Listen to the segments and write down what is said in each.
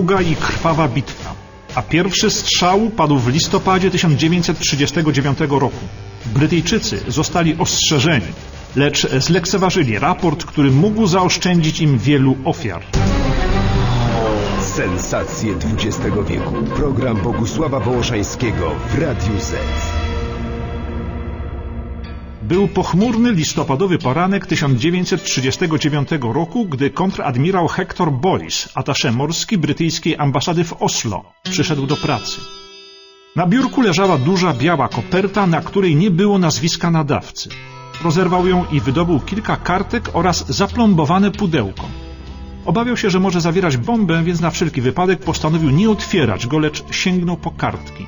długa i krwawa bitwa, a pierwszy strzał padł w listopadzie 1939 roku. Brytyjczycy zostali ostrzeżeni, lecz zlekceważyli raport, który mógł zaoszczędzić im wielu ofiar. Sensacje XX wieku. Program Bogusława Wołoszańskiego w Radiu Z. Był pochmurny listopadowy poranek 1939 roku, gdy kontradmirał Hector Boyce, atasze morski brytyjskiej ambasady w Oslo, przyszedł do pracy. Na biurku leżała duża biała koperta, na której nie było nazwiska nadawcy. Rozerwał ją i wydobył kilka kartek oraz zaplombowane pudełko. Obawiał się, że może zawierać bombę, więc na wszelki wypadek postanowił nie otwierać go, lecz sięgnął po kartki.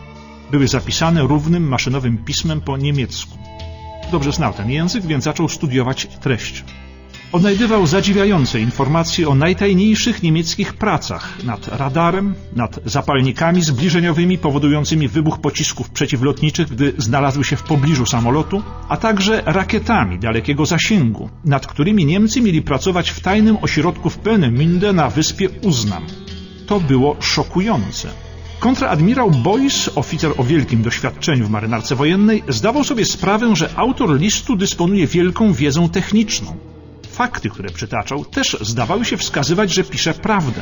Były zapisane równym maszynowym pismem po niemiecku. Dobrze znał ten język, więc zaczął studiować treść. Odnajdywał zadziwiające informacje o najtajniejszych niemieckich pracach nad radarem, nad zapalnikami zbliżeniowymi powodującymi wybuch pocisków przeciwlotniczych, gdy znalazły się w pobliżu samolotu, a także rakietami dalekiego zasięgu, nad którymi Niemcy mieli pracować w tajnym ośrodku w Peenemünde na wyspie Uznam. To było szokujące. Kontradmirał Boyce, oficer o wielkim doświadczeniu w marynarce wojennej, zdawał sobie sprawę, że autor listu dysponuje wielką wiedzą techniczną. Fakty, które przytaczał, też zdawały się wskazywać, że pisze prawdę.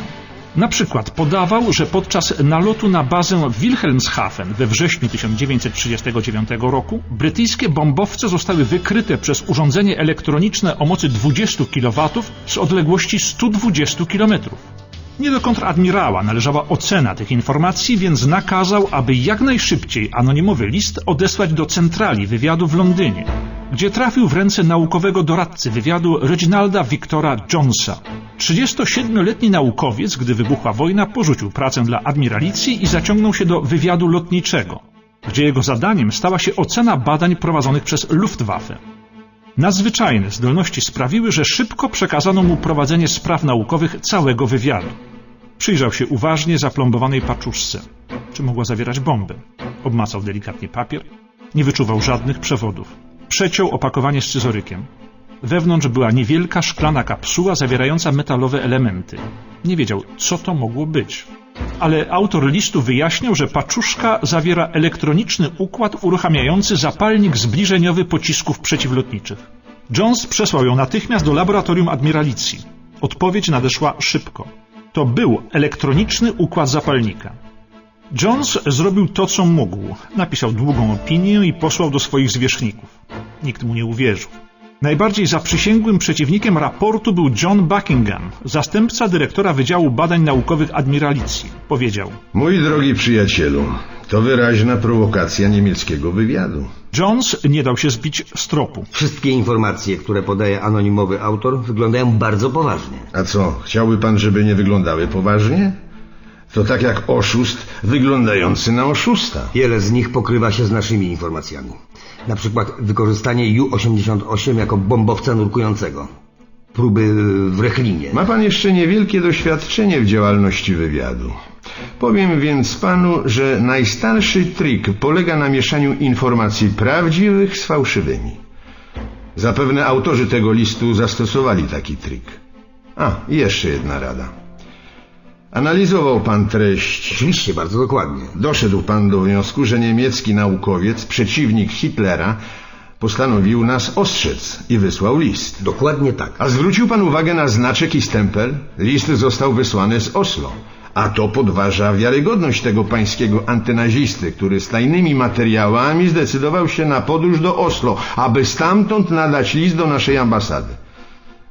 Na przykład podawał, że podczas nalotu na bazę Wilhelmshaven we wrześniu 1939 roku brytyjskie bombowce zostały wykryte przez urządzenie elektroniczne o mocy 20 kW z odległości 120 km. Nie do kontradmirała należała ocena tych informacji, więc nakazał, aby jak najszybciej anonimowy list odesłać do centrali wywiadu w Londynie, gdzie trafił w ręce naukowego doradcy wywiadu Reginalda Victora Jonesa. 37-letni naukowiec, gdy wybuchła wojna, porzucił pracę dla admiralicji i zaciągnął się do wywiadu lotniczego, gdzie jego zadaniem stała się ocena badań prowadzonych przez Luftwaffe. Nadzwyczajne zdolności sprawiły, że szybko przekazano mu prowadzenie spraw naukowych całego wywiadu. Przyjrzał się uważnie zaplombowanej paczuszce. Czy mogła zawierać bombę? Obmacał delikatnie papier. Nie wyczuwał żadnych przewodów. Przeciął opakowanie scyzorykiem. Wewnątrz była niewielka szklana kapsuła zawierająca metalowe elementy. Nie wiedział, co to mogło być. Ale autor listu wyjaśniał, że paczuszka zawiera elektroniczny układ uruchamiający zapalnik zbliżeniowy pocisków przeciwlotniczych. Jones przesłał ją natychmiast do laboratorium admiralicji. Odpowiedź nadeszła szybko. To był elektroniczny układ zapalnika. Jones zrobił to, co mógł. Napisał długą opinię i posłał do swoich zwierzchników. Nikt mu nie uwierzył. Najbardziej zaprzysięgłym przeciwnikiem raportu był John Buckingham, zastępca dyrektora Wydziału Badań Naukowych Admiralicji. Powiedział: Mój drogi przyjacielu, to wyraźna prowokacja niemieckiego wywiadu. Jones nie dał się zbić z tropu. Wszystkie informacje, które podaje anonimowy autor, wyglądają bardzo poważnie. A co, chciałby pan, żeby nie wyglądały poważnie? To tak jak oszust wyglądający na oszusta. Wiele z nich pokrywa się z naszymi informacjami. Na przykład wykorzystanie Ju-88 jako bombowca nurkującego. Próby w Rechlinie. Ma pan jeszcze niewielkie doświadczenie w działalności wywiadu. Powiem więc panu, że najstarszy trik polega na mieszaniu informacji prawdziwych z fałszywymi. Zapewne autorzy tego listu zastosowali taki trik. A, i jeszcze jedna rada. Analizował pan treść. Oczywiście, bardzo dokładnie. Doszedł pan do wniosku, że niemiecki naukowiec, przeciwnik Hitlera, postanowił nas ostrzec i wysłał list. Dokładnie tak. A zwrócił pan uwagę na znaczek i stempel? List został wysłany z Oslo. A to podważa wiarygodność tego pańskiego antynazisty, który z tajnymi materiałami zdecydował się na podróż do Oslo, aby stamtąd nadać list do naszej ambasady.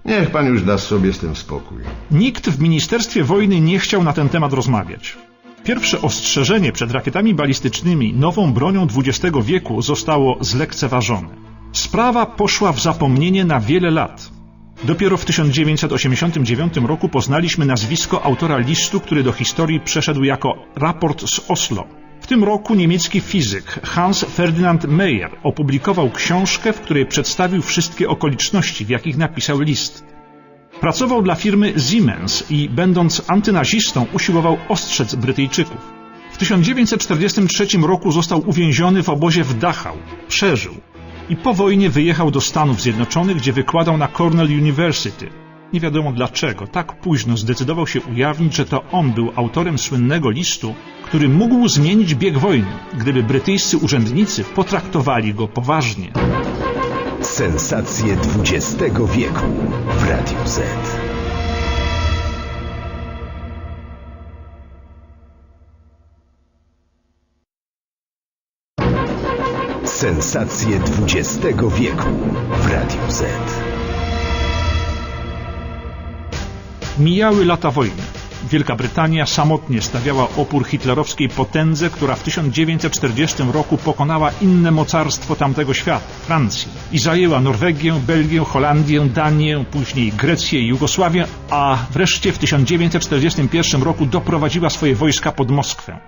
Niech pan już da sobie z tym spokój. Nikt w Ministerstwie Wojny nie chciał na ten temat rozmawiać. Pierwsze ostrzeżenie przed rakietami balistycznymi, nową bronią XX wieku, zostało zlekceważone. Sprawa poszła w zapomnienie na wiele lat. Dopiero w 1989 roku poznaliśmy nazwisko autora listu, który do historii przeszedł jako raport z Oslo. W tym roku niemiecki fizyk Hans Ferdinand Meyer opublikował książkę, w której przedstawił wszystkie okoliczności, w jakich napisał list. Pracował dla firmy Siemens i będąc antynazistą usiłował ostrzec Brytyjczyków. W 1943 roku został uwięziony w obozie w Dachau. Przeżył i po wojnie wyjechał do Stanów Zjednoczonych, gdzie wykładał na Cornell University. Nie wiadomo dlaczego tak późno zdecydował się ujawnić, że to on był autorem słynnego listu, który mógł zmienić bieg wojny, gdyby brytyjscy urzędnicy potraktowali go poważnie. Sensacje XX wieku w Radiu Z. Sensacje XX wieku w Radiu Z. Mijały lata wojny. Wielka Brytania samotnie stawiała opór hitlerowskiej potędze, która w 1940 roku pokonała inne mocarstwo tamtego świata, Francję, i zajęła Norwegię, Belgię, Holandię, Danię, później Grecję i Jugosławię, a wreszcie w 1941 roku doprowadziła swoje wojska pod Moskwę.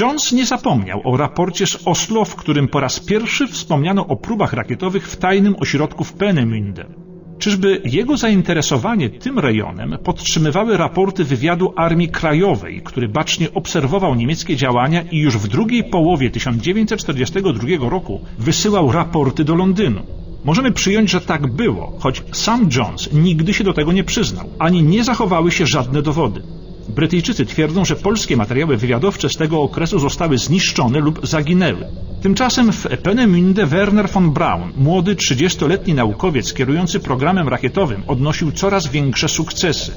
Jones nie zapomniał o raporcie z Oslo, w którym po raz pierwszy wspomniano o próbach rakietowych w tajnym ośrodku w Peenemünde. Czyżby jego zainteresowanie tym rejonem podtrzymywały raporty wywiadu Armii Krajowej, który bacznie obserwował niemieckie działania i już w drugiej połowie 1942 roku wysyłał raporty do Londynu? Możemy przyjąć, że tak było, choć sam Jones nigdy się do tego nie przyznał, ani nie zachowały się żadne dowody. Brytyjczycy twierdzą, że polskie materiały wywiadowcze z tego okresu zostały zniszczone lub zaginęły. Tymczasem w Peenemünde Werner von Braun, młody 30-letni naukowiec kierujący programem rakietowym, odnosił coraz większe sukcesy.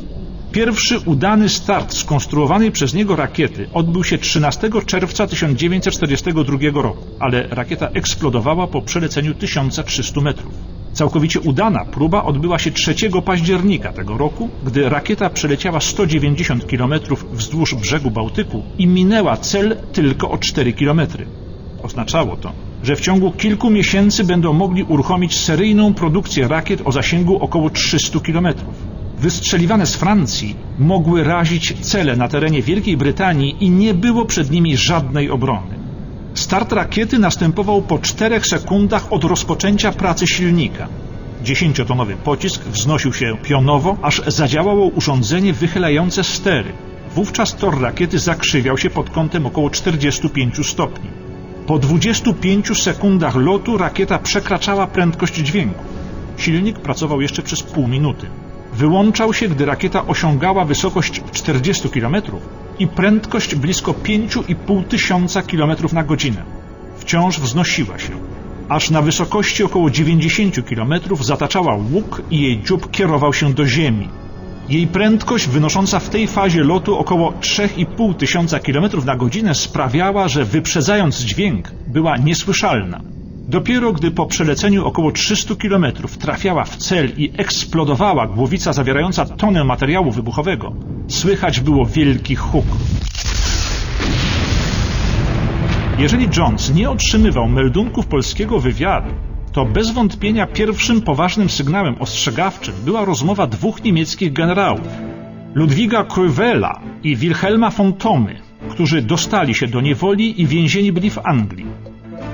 Pierwszy udany start skonstruowanej przez niego rakiety odbył się 13 czerwca 1942 roku, ale rakieta eksplodowała po przeleceniu 1300 metrów. Całkowicie udana próba odbyła się 3 października tego roku, gdy rakieta przeleciała 190 km wzdłuż brzegu Bałtyku i minęła cel tylko o 4 km. Oznaczało to, że w ciągu kilku miesięcy będą mogli uruchomić seryjną produkcję rakiet o zasięgu około 300 km. Wystrzeliwane z Francji mogły razić cele na terenie Wielkiej Brytanii i nie było przed nimi żadnej obrony. Start rakiety następował po 4 sekundach od rozpoczęcia pracy silnika. Dziesięciotonowy pocisk wznosił się pionowo, aż zadziałało urządzenie wychylające stery. Wówczas tor rakiety zakrzywiał się pod kątem około 45 stopni. Po 25 sekundach lotu rakieta przekraczała prędkość dźwięku. Silnik pracował jeszcze przez pół minuty. Wyłączał się, gdy rakieta osiągała wysokość 40 km i prędkość blisko 5,5 tysiąca km na godzinę. Wciąż wznosiła się. Aż na wysokości około 90 km zataczała łuk i jej dziób kierował się do ziemi. Jej prędkość wynosząca w tej fazie lotu około 3,5 tysiąca km na godzinę sprawiała, że wyprzedzając dźwięk była niesłyszalna. Dopiero gdy po przeleceniu około 300 km trafiała w cel i eksplodowała głowica zawierająca tonę materiału wybuchowego, słychać było wielki huk. Jeżeli Jones nie otrzymywał meldunków polskiego wywiadu, to bez wątpienia pierwszym poważnym sygnałem ostrzegawczym była rozmowa dwóch niemieckich generałów, Ludwiga Kruwela i Wilhelma von Tomy, którzy dostali się do niewoli i więzieni byli w Anglii.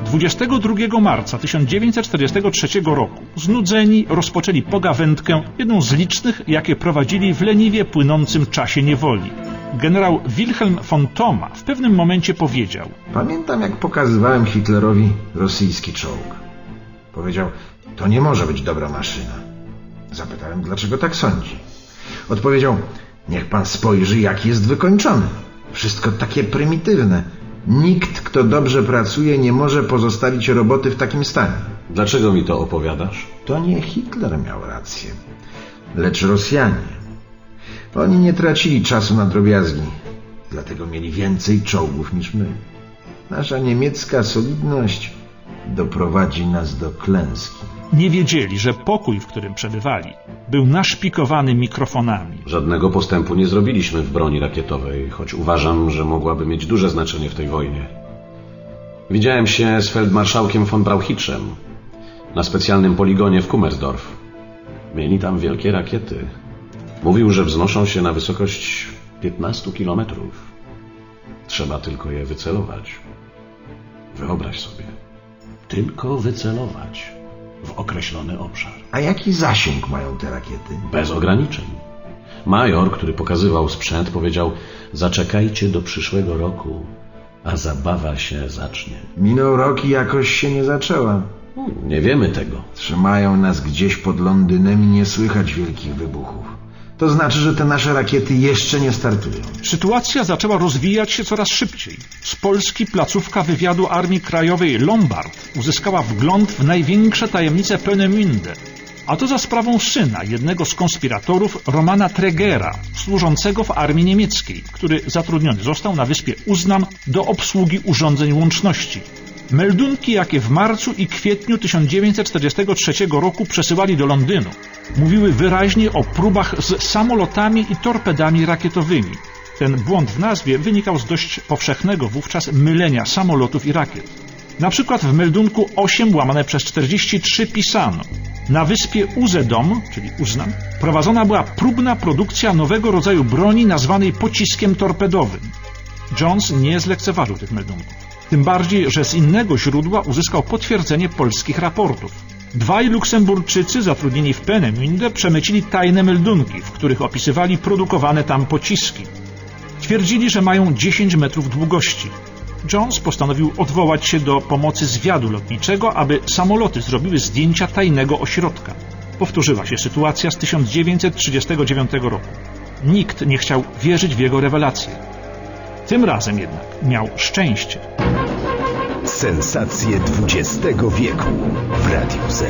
22 marca 1943 roku znudzeni rozpoczęli pogawędkę, jedną z licznych, jakie prowadzili w leniwie płynącym czasie niewoli. Generał Wilhelm von Thoma w pewnym momencie powiedział Pamiętam, jak pokazywałem Hitlerowi rosyjski czołg. Powiedział, to nie może być dobra maszyna. Zapytałem, dlaczego tak sądzi. Odpowiedział, niech pan spojrzy, jak jest wykończony. Wszystko takie prymitywne. Nikt, kto dobrze pracuje, nie może pozostawić roboty w takim stanie. Dlaczego mi to opowiadasz? To nie Hitler miał rację, lecz Rosjanie. Oni nie tracili czasu na drobiazgi, dlatego mieli więcej czołgów niż my. Nasza niemiecka solidność doprowadzi nas do klęski. Nie wiedzieli, że pokój, w którym przebywali, był naszpikowany mikrofonami. Żadnego postępu nie zrobiliśmy w broni rakietowej, choć uważam, że mogłaby mieć duże znaczenie w tej wojnie. Widziałem się z feldmarszałkiem von Brauchitzem na specjalnym poligonie w Kummersdorf. Mieli tam wielkie rakiety. Mówił, że wznoszą się na wysokość 15 kilometrów. Trzeba tylko je wycelować. Wyobraź sobie. Tylko wycelować w określony obszar. A jaki zasięg mają te rakiety? Bez ograniczeń. Major, który pokazywał sprzęt, powiedział: Zaczekajcie do przyszłego roku, a zabawa się zacznie. Minął rok i jakoś się nie zaczęła. Nie wiemy tego. Trzymają nas gdzieś pod Londynem i nie słychać wielkich wybuchów. To znaczy, że te nasze rakiety jeszcze nie startują. Sytuacja zaczęła rozwijać się coraz szybciej. Z Polski placówka wywiadu Armii Krajowej Lombard uzyskała wgląd w największe tajemnice Peenemünde, a to za sprawą syna jednego z konspiratorów Romana Tregera, służącego w armii niemieckiej, który zatrudniony został na wyspie Uznam do obsługi urządzeń łączności. Meldunki, jakie w marcu i kwietniu 1943 roku przesyłali do Londynu, mówiły wyraźnie o próbach z samolotami i torpedami rakietowymi. Ten błąd w nazwie wynikał z dość powszechnego wówczas mylenia samolotów i rakiet. Na przykład w meldunku 8 łamane przez 43 pisano na wyspie Uzedom, czyli Uznam, prowadzona była próbna produkcja nowego rodzaju broni nazwanej pociskiem torpedowym. Jones nie zlekceważył tych meldunków. Tym bardziej, że z innego źródła uzyskał potwierdzenie polskich raportów. Dwaj Luksemburczycy zatrudnieni w Peenemünde przemycili tajne meldunki, w których opisywali produkowane tam pociski. Twierdzili, że mają 10 metrów długości. Jones postanowił odwołać się do pomocy zwiadu lotniczego, aby samoloty zrobiły zdjęcia tajnego ośrodka. Powtórzyła się sytuacja z 1939 roku. Nikt nie chciał wierzyć w jego rewelacje. Tym razem jednak miał szczęście. Sensacje XX wieku w Radiu Z.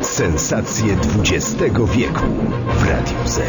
Sensacje XX wieku w Radiu Z.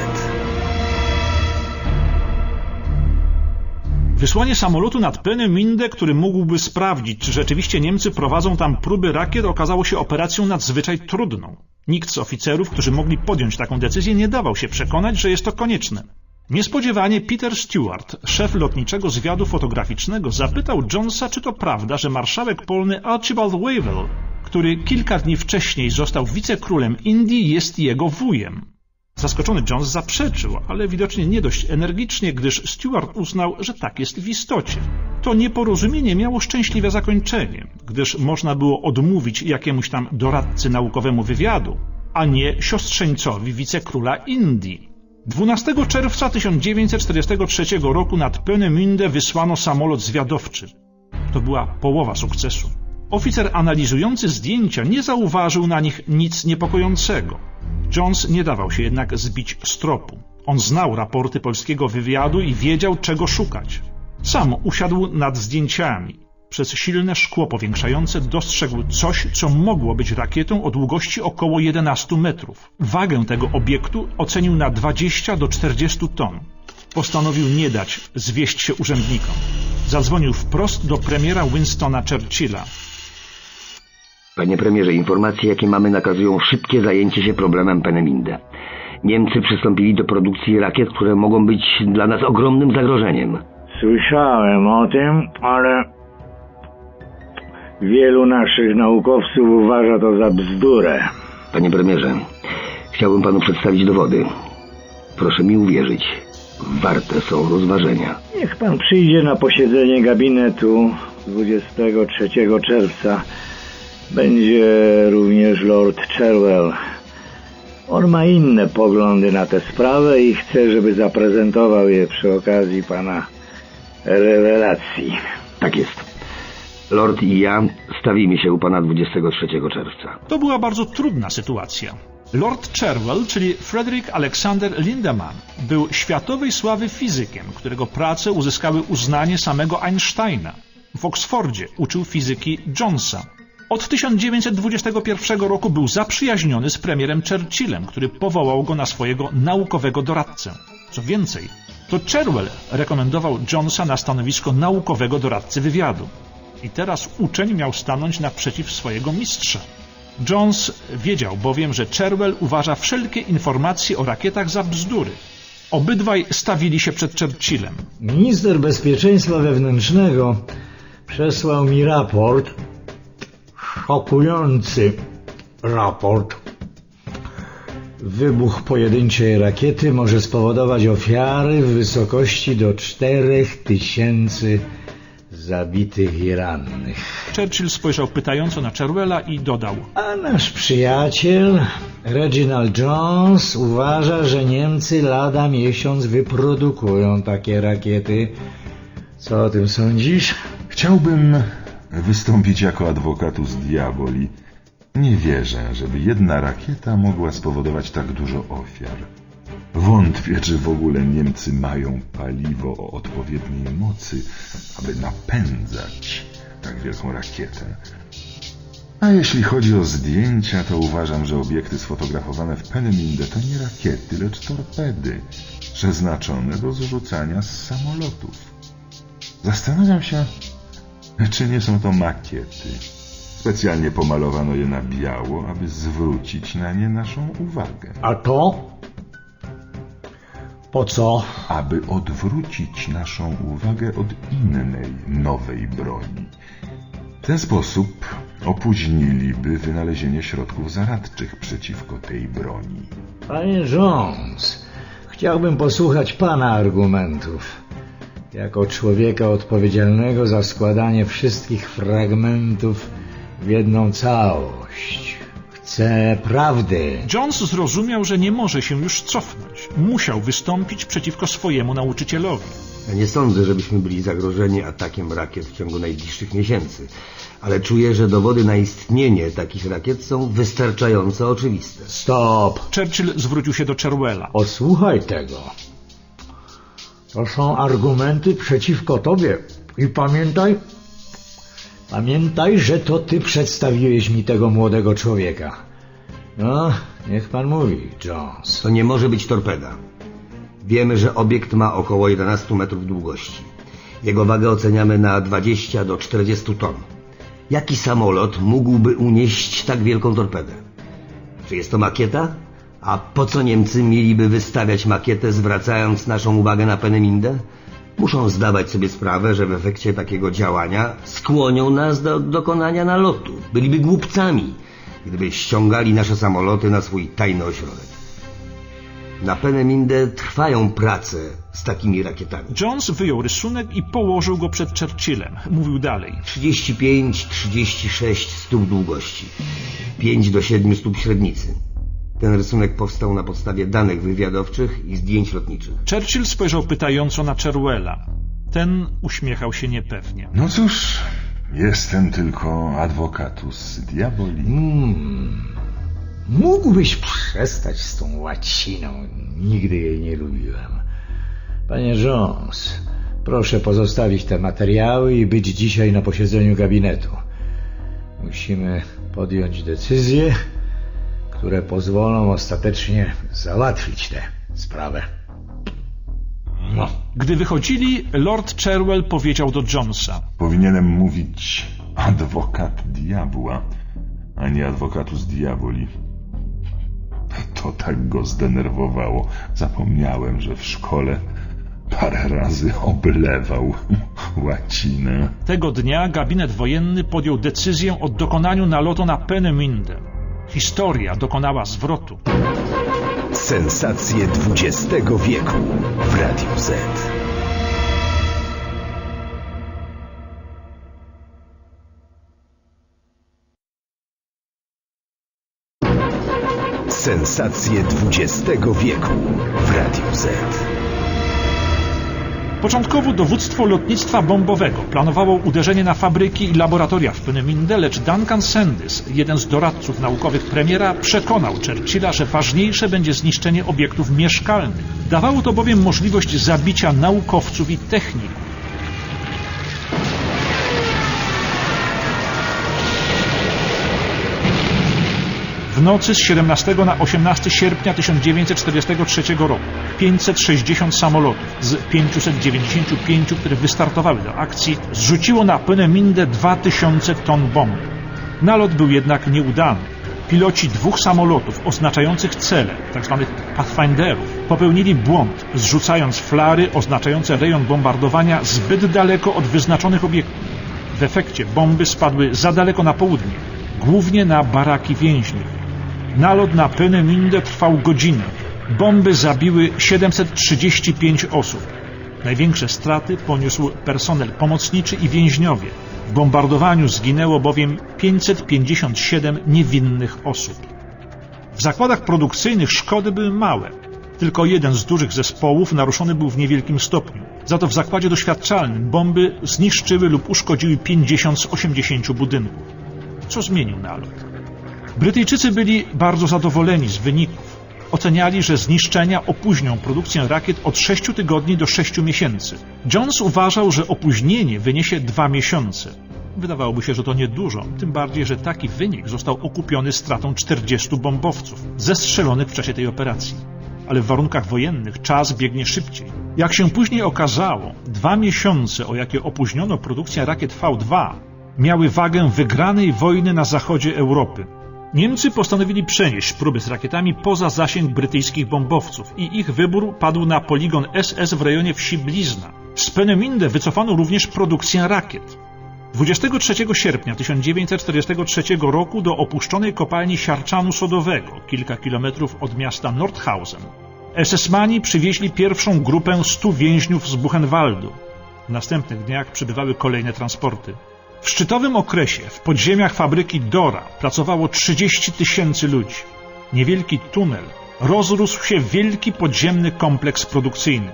Wysłanie samolotu nad Peenemünde, który mógłby sprawdzić, czy rzeczywiście Niemcy prowadzą tam próby rakiet, okazało się operacją nadzwyczaj trudną. Nikt z oficerów, którzy mogli podjąć taką decyzję, nie dawał się przekonać, że jest to konieczne. Niespodziewanie Peter Stewart, szef lotniczego zwiadu fotograficznego, zapytał Jonesa, czy to prawda, że marszałek polny Archibald Wavell, który kilka dni wcześniej został wicekrólem Indii, jest jego wujem. Zaskoczony Jones zaprzeczył, ale widocznie nie dość energicznie, gdyż Stewart uznał, że tak jest w istocie. To nieporozumienie miało szczęśliwe zakończenie, gdyż można było odmówić jakiemuś tam doradcy naukowemu wywiadu, a nie siostrzeńcowi wicekróla Indii. 12 czerwca 1943 roku nad Peenemünde wysłano samolot zwiadowczy. To była połowa sukcesu. Oficer analizujący zdjęcia nie zauważył na nich nic niepokojącego. Jones nie dawał się jednak zbić z tropu. On znał raporty polskiego wywiadu i wiedział, czego szukać. Sam usiadł nad zdjęciami. Przez silne szkło powiększające dostrzegł coś, co mogło być rakietą o długości około 11 metrów. Wagę tego obiektu ocenił na 20 do 40 ton. Postanowił nie dać zwieść się urzędnikom. Zadzwonił wprost do premiera Winstona Churchilla. Panie premierze, informacje jakie mamy nakazują szybkie zajęcie się problemem Peenemünde. Niemcy przystąpili do produkcji rakiet, które mogą być dla nas ogromnym zagrożeniem. Słyszałem o tym, ale wielu naszych naukowców uważa to za bzdurę. Panie premierze, chciałbym panu przedstawić dowody. Proszę mi uwierzyć, warte są rozważenia. Niech pan przyjdzie na posiedzenie gabinetu 23 czerwca. Będzie również Lord Cherwell. On ma inne poglądy na tę sprawę i chce, żeby zaprezentował je przy okazji pana rewelacji. Tak jest. Lord i ja stawimy się u pana 23 czerwca. To była bardzo trudna sytuacja. Lord Cherwell, czyli Frederick Alexander Lindemann, był światowej sławy fizykiem, którego prace uzyskały uznanie samego Einsteina. W Oksfordzie uczył fizyki Jonesa. Od 1921 roku był zaprzyjaźniony z premierem Churchillem, który powołał go na swojego naukowego doradcę. Co więcej, to Cherwell rekomendował Jonesa na stanowisko naukowego doradcy wywiadu. I teraz uczeń miał stanąć naprzeciw swojego mistrza. Jones wiedział bowiem, że Cherwell uważa wszelkie informacje o rakietach za bzdury. Obydwaj stawili się przed Churchillem. Minister Bezpieczeństwa Wewnętrznego przesłał mi raport, szokujący raport. Wybuch pojedynczej rakiety może spowodować ofiary w wysokości do 4000 zabitych i rannych. Churchill spojrzał pytająco na Cherwella i dodał A nasz przyjaciel Reginald Jones uważa, że Niemcy lada miesiąc wyprodukują takie rakiety. Co o tym sądzisz? Chciałbym wystąpić jako adwokatus diaboli. Nie wierzę, żeby jedna rakieta mogła spowodować tak dużo ofiar. Wątpię, czy w ogóle Niemcy mają paliwo o odpowiedniej mocy, aby napędzać tak wielką rakietę. A jeśli chodzi o zdjęcia, to uważam, że obiekty sfotografowane w Peneminde to nie rakiety, lecz torpedy, przeznaczone do zrzucania z samolotów. Zastanawiam się, czy nie są to makiety. Specjalnie pomalowano je na biało, aby zwrócić na nie naszą uwagę. A to? Po co? Aby odwrócić naszą uwagę od innej, nowej broni. W ten sposób opóźniliby wynalezienie środków zaradczych przeciwko tej broni. Panie Jones, chciałbym posłuchać pana argumentów. Jako człowieka odpowiedzialnego za składanie wszystkich fragmentów w jedną całość. Chcę prawdy. Jones zrozumiał, że nie może się już cofnąć. Musiał wystąpić przeciwko swojemu nauczycielowi. Ja nie sądzę, żebyśmy byli zagrożeni atakiem rakiet w ciągu najbliższych miesięcy, ale czuję, że dowody na istnienie takich rakiet są wystarczająco oczywiste. Stop. Churchill zwrócił się do Cherwella. Posłuchaj tego. To są argumenty przeciwko tobie. I pamiętaj, pamiętaj, że to ty przedstawiłeś mi tego młodego człowieka. No, niech pan mówi, Jones. To nie może być torpeda. Wiemy, że obiekt ma około 11 metrów długości. Jego wagę oceniamy na 20 do 40 ton. Jaki samolot mógłby unieść tak wielką torpedę? Czy jest to makieta? A po co Niemcy mieliby wystawiać makietę, zwracając naszą uwagę na Penemindę? Muszą zdawać sobie sprawę, że w efekcie takiego działania skłonią nas do dokonania nalotu. Byliby głupcami, gdyby ściągali nasze samoloty na swój tajny ośrodek. Na Penemindę trwają prace z takimi rakietami. Jones wyjął rysunek i położył go przed Churchillem. Mówił dalej. 35-36 stóp długości, 5 do 7 stóp średnicy. Ten rysunek powstał na podstawie danych wywiadowczych i zdjęć lotniczych. Churchill spojrzał pytająco na Cherwella. Ten uśmiechał się niepewnie. No cóż, jestem tylko advocatus diaboli. Hmm. Mógłbyś przestać z tą łaciną. Nigdy jej nie lubiłem. Panie Jones, proszę pozostawić te materiały i być dzisiaj na posiedzeniu gabinetu. Musimy podjąć decyzje, które pozwolą ostatecznie załatwić tę sprawę. No. Gdy wychodzili, Lord Cherwell powiedział do Jonesa. Powinienem mówić adwokat diabła, a nie advocatus diaboli. To tak go zdenerwowało. Zapomniałem, że w szkole parę razy oblewał łacinę. Tego dnia gabinet wojenny podjął decyzję o dokonaniu nalotu na Penemindę. Historia dokonała zwrotu. Sensacje XX wieku w Radiu Z. Sensacje XX wieku w Radiu Z. Początkowo dowództwo lotnictwa bombowego planowało uderzenie na fabryki i laboratoria w Peenemünde, lecz Duncan Sandys, jeden z doradców naukowych premiera, przekonał Churchilla, że ważniejsze będzie zniszczenie obiektów mieszkalnych. Dawało to bowiem możliwość zabicia naukowców i techników. W nocy z 17 na 18 sierpnia 1943 roku 560 samolotów z 595, które wystartowały do akcji, zrzuciło na Peenemindę 2000 ton bomb. Nalot był jednak nieudany. Piloci dwóch samolotów oznaczających cele, tzw. Pathfinderów, popełnili błąd, zrzucając flary oznaczające rejon bombardowania zbyt daleko od wyznaczonych obiektów. W efekcie bomby spadły za daleko na południe, głównie na baraki więźniów. Nalot na Peenemindę trwał godzinę. Bomby zabiły 735 osób. Największe straty poniósł personel pomocniczy i więźniowie. W bombardowaniu zginęło bowiem 557 niewinnych osób. W zakładach produkcyjnych szkody były małe. Tylko jeden z dużych zespołów naruszony był w niewielkim stopniu. Za to w zakładzie doświadczalnym bomby zniszczyły lub uszkodziły 50 z 80 budynków. Co zmienił nalot? Brytyjczycy byli bardzo zadowoleni z wyników. Oceniali, że zniszczenia opóźnią produkcję rakiet od 6 tygodni do 6 miesięcy. Jones uważał, że opóźnienie wyniesie 2 miesiące. Wydawałoby się, że to niedużo, tym bardziej, że taki wynik został okupiony stratą 40 bombowców, zestrzelonych w czasie tej operacji. Ale w warunkach wojennych czas biegnie szybciej. Jak się później okazało, dwa miesiące, o jakie opóźniono produkcję rakiet V2, miały wagę wygranej wojny na zachodzie Europy. Niemcy postanowili przenieść próby z rakietami poza zasięg brytyjskich bombowców i ich wybór padł na poligon SS w rejonie wsi Blizna. Z Peneminde wycofano również produkcję rakiet. 23 sierpnia 1943 roku do opuszczonej kopalni siarczanu sodowego, kilka kilometrów od miasta Nordhausen, SS-mani przywieźli pierwszą grupę 100 więźniów z Buchenwaldu. W następnych dniach przybywały kolejne transporty. W szczytowym okresie w podziemiach fabryki Dora pracowało 30 tysięcy ludzi. Niewielki tunel rozrósł się w wielki podziemny kompleks produkcyjny.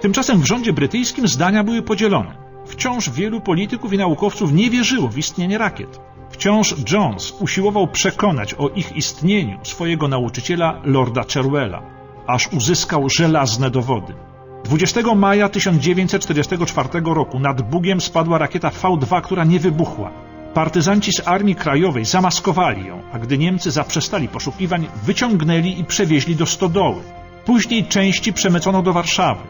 Tymczasem w rządzie brytyjskim zdania były podzielone. Wciąż wielu polityków i naukowców nie wierzyło w istnienie rakiet. Wciąż Jones usiłował przekonać o ich istnieniu swojego nauczyciela Lorda Cherwella, aż uzyskał żelazne dowody. 20 maja 1944 roku nad Bugiem spadła rakieta V2, która nie wybuchła. Partyzanci z Armii Krajowej zamaskowali ją, a gdy Niemcy zaprzestali poszukiwań, wyciągnęli i przewieźli do stodoły. Później części przemycono do Warszawy.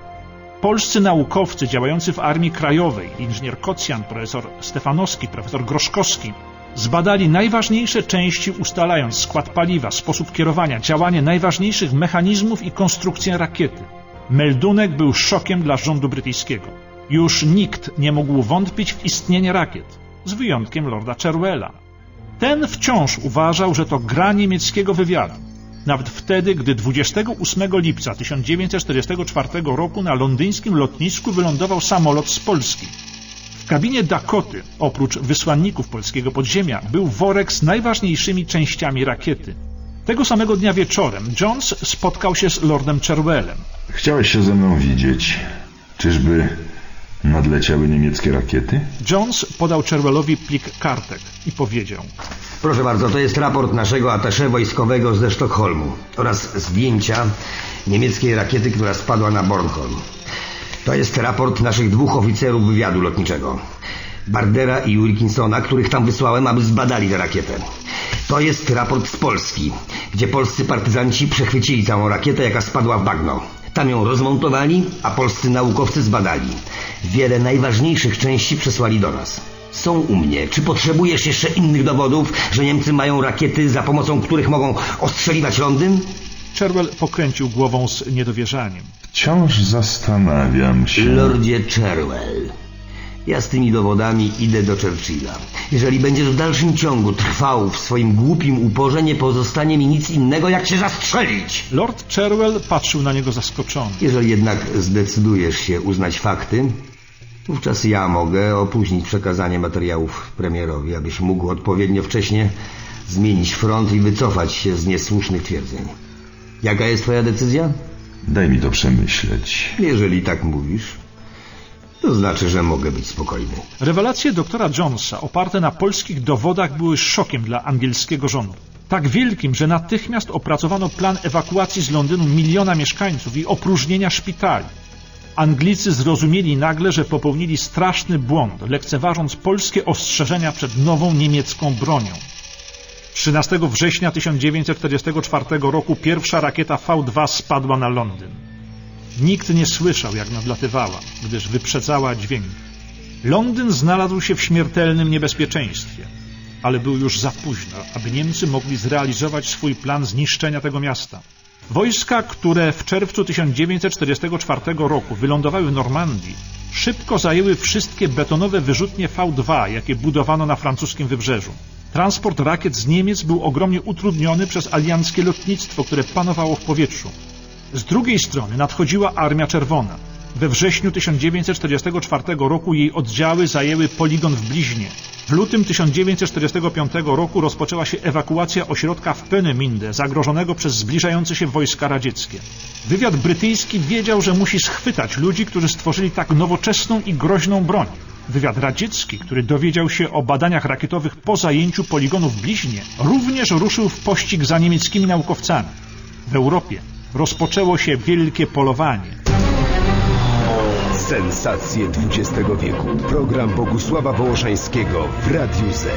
Polscy naukowcy działający w Armii Krajowej, inżynier Kocjan, profesor Stefanowski, profesor Groszkowski, zbadali najważniejsze części, ustalając skład paliwa, sposób kierowania, działanie najważniejszych mechanizmów i konstrukcję rakiety. Meldunek był szokiem dla rządu brytyjskiego. Już nikt nie mógł wątpić w istnienie rakiet, z wyjątkiem lorda Cherwella. Ten wciąż uważał, że to gra niemieckiego wywiadu. Nawet wtedy, gdy 28 lipca 1944 roku na londyńskim lotnisku wylądował samolot z Polski. W kabinie Dakoty, oprócz wysłanników polskiego podziemia, był worek z najważniejszymi częściami rakiety. Tego samego dnia wieczorem Jones spotkał się z lordem Cherwellem. Chciałeś się ze mną widzieć. Czyżby nadleciały niemieckie rakiety? Jones podał Cherwellowi plik kartek i powiedział Proszę bardzo, to jest raport naszego atasze wojskowego ze Sztokholmu oraz zdjęcia niemieckiej rakiety, która spadła na Bornholm. To jest raport naszych dwóch oficerów wywiadu lotniczego. Bardera i Wilkinsona, których tam wysłałem, aby zbadali tę rakietę. To jest raport z Polski, gdzie polscy partyzanci przechwycili całą rakietę, jaka spadła w bagno. Tam ją rozmontowali, a polscy naukowcy zbadali. Wiele najważniejszych części przesłali do nas. Są u mnie. Czy potrzebujesz jeszcze innych dowodów, że Niemcy mają rakiety, za pomocą których mogą ostrzeliwać Londyn? Cherwell pokręcił głową z niedowierzaniem. Wciąż zastanawiam się. Lordzie Cherwell, ja z tymi dowodami idę do Churchilla. Jeżeli będziesz w dalszym ciągu trwał w swoim głupim uporze, nie pozostanie mi nic innego, jak cię zastrzelić. Lord Cherwell patrzył na niego zaskoczony. Jeżeli jednak zdecydujesz się uznać fakty, wówczas ja mogę opóźnić przekazanie materiałów premierowi, abyś mógł odpowiednio wcześnie zmienić front i wycofać się z niesłusznych twierdzeń. Jaka jest twoja decyzja? Daj mi to przemyśleć. Jeżeli tak mówisz, to znaczy, że mogę być spokojny. Rewelacje doktora Jonesa oparte na polskich dowodach były szokiem dla angielskiego rządu. Tak wielkim, że natychmiast opracowano plan ewakuacji z Londynu miliona mieszkańców i opróżnienia szpitali. Anglicy zrozumieli nagle, że popełnili straszny błąd, lekceważąc polskie ostrzeżenia przed nową niemiecką bronią. 13 września 1944 roku pierwsza rakieta V2 spadła na Londyn. Nikt nie słyszał, jak nadlatywała, gdyż wyprzedzała dźwięk. Londyn znalazł się w śmiertelnym niebezpieczeństwie, ale był już za późno, aby Niemcy mogli zrealizować swój plan zniszczenia tego miasta. Wojska, które w czerwcu 1944 roku wylądowały w Normandii, szybko zajęły wszystkie betonowe wyrzutnie V2, jakie budowano na francuskim wybrzeżu. Transport rakiet z Niemiec był ogromnie utrudniony przez alianckie lotnictwo, które panowało w powietrzu. Z drugiej strony nadchodziła Armia Czerwona. We wrześniu 1944 roku jej oddziały zajęły poligon w Bliźnie. W lutym 1945 roku rozpoczęła się ewakuacja ośrodka w Peenemünde, zagrożonego przez zbliżające się wojska radzieckie. Wywiad brytyjski wiedział, że musi schwytać ludzi, którzy stworzyli tak nowoczesną i groźną broń. Wywiad radziecki, który dowiedział się o badaniach rakietowych po zajęciu poligonu w Bliźnie, również ruszył w pościg za niemieckimi naukowcami. W Europie rozpoczęło się wielkie polowanie. Sensacje XX wieku. Program Bogusława Wołoszańskiego w Radiu Z.